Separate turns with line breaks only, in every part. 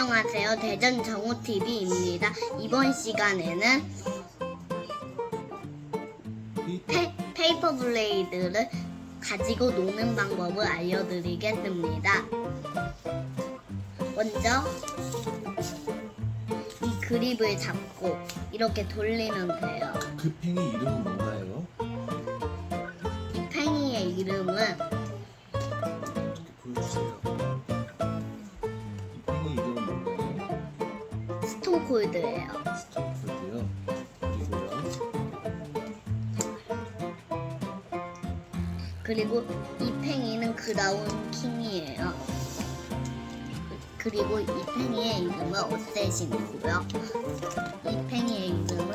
안녕하세요. 대전 정우TV입니다. 이번 시간에는 페, 페이퍼 블레이드를 가지고 노는 방법을 알려드리겠습니다. 먼저 이 그립을 잡고 이렇게 돌리면 돼요.
그 팽이 이름은 뭔가요?
이 팽이의 이름은 스톤콜드예요.
스토프드요. 그리고요.
그리고 이 팽이는 그라운 킹이에요. 그리고 이 팽이의 이름은 어쌔신이고요. 이 팽이의 이름은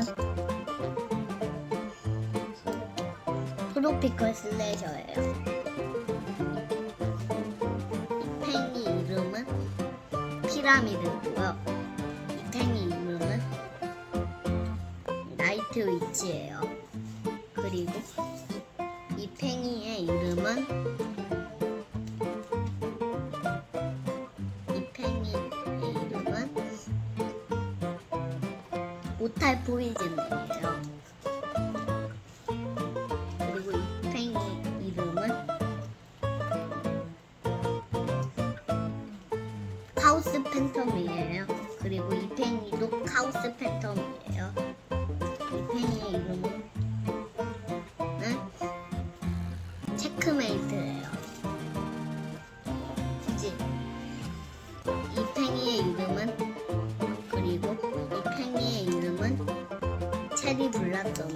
프로피컬 슬래셔예요. 이 팽이 이름은 피라미드고요. 위치예요. 그리고 이 팽이의 이름은 이 팽이의 이름은 오탈 포이즌이에요. 그리고 이 팽이 이름은 카우스 팬텀이에요. 그리고 이 팽이도 카우스 팬텀이에요. 이름은 은 체크메이트예요. 이제 이 팽이의 이름은? 그리고 이 팽이의 이름은? 체리 블라썸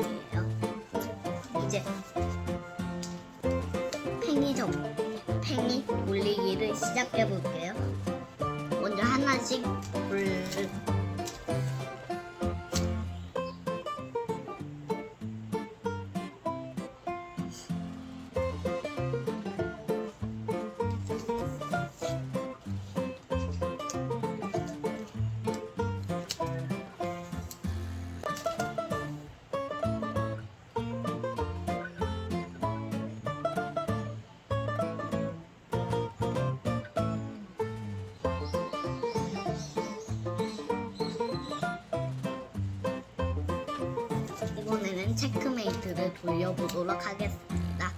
이번에는 체크메이트를 돌려보도록 하겠습니다.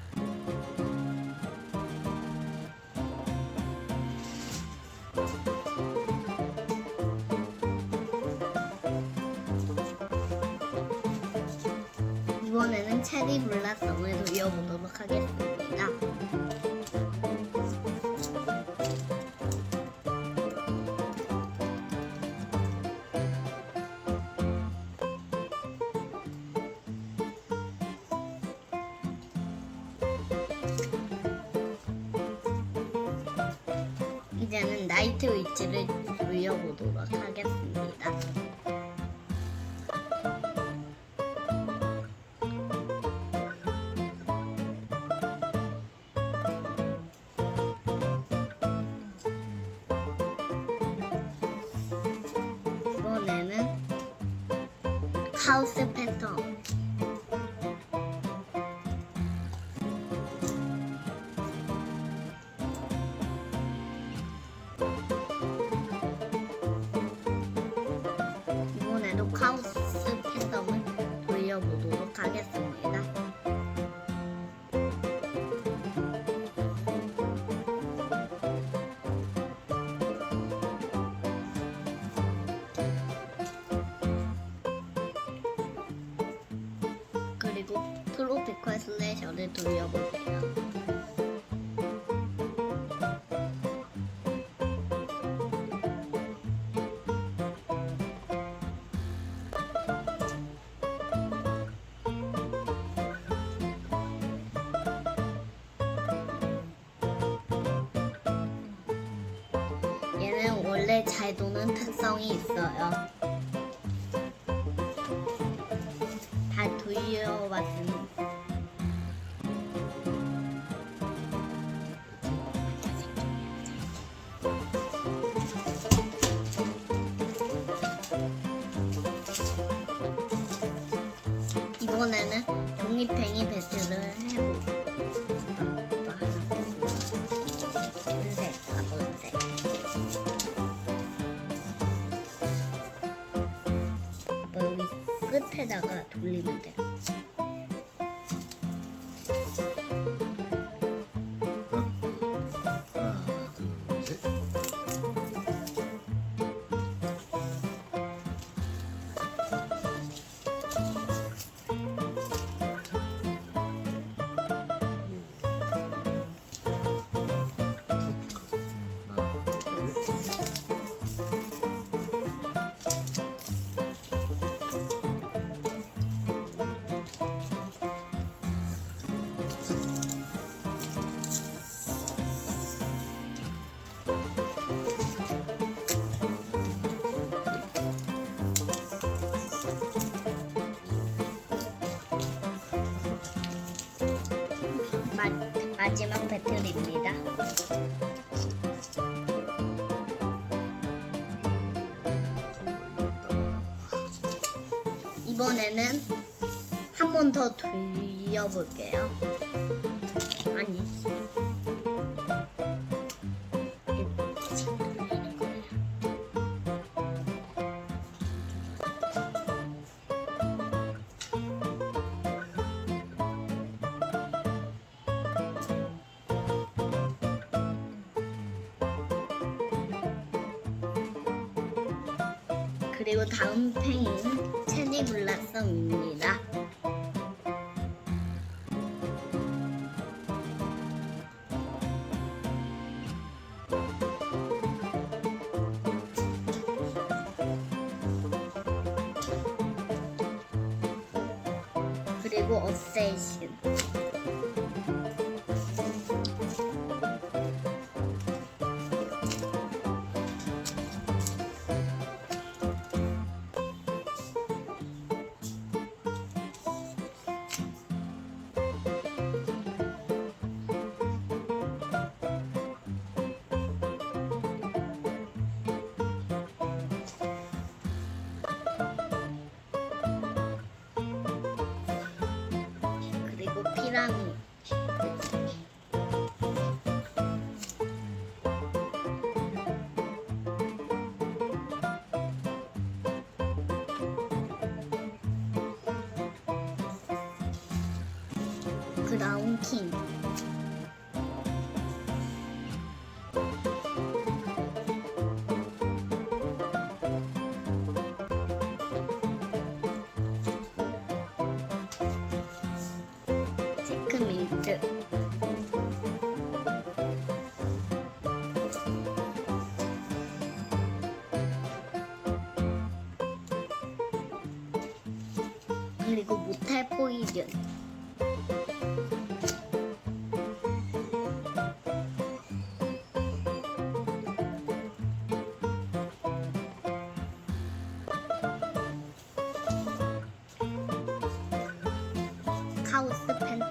이번에는 체리 블라썸을 돌려보도록 하겠습니다. 이제는 나이트 위치를 돌려보도록 하겠습니다. 이번에는 하우스 패턴 그리고 트로피컬 슬래셔를 돌려보세요. 얘는 원래 잘 도는 특성이 있어요. 이번에는 종이팽이 배스를 해볼게요. 끝에다가 돌리면 돼요. 마, 마지막 배틀입니다. 이번에는 한 번 더 돌려볼게요. 아니. 그리고 다음 팽인 체리 블라썸입니다. 그리고 어세이션. 그리고 피라미. 그라운 킹. 그리고 모탈 포이즌. 카오스 팬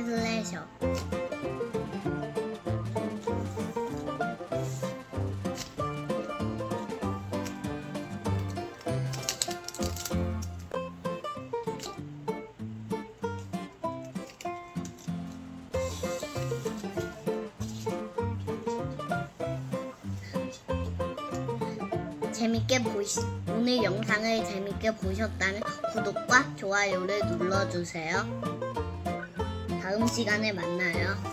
재밌게 보시 오늘 영상을 재밌게 보셨다면 구독과 좋아요를 눌러주세요. 다음 시간에 만나요.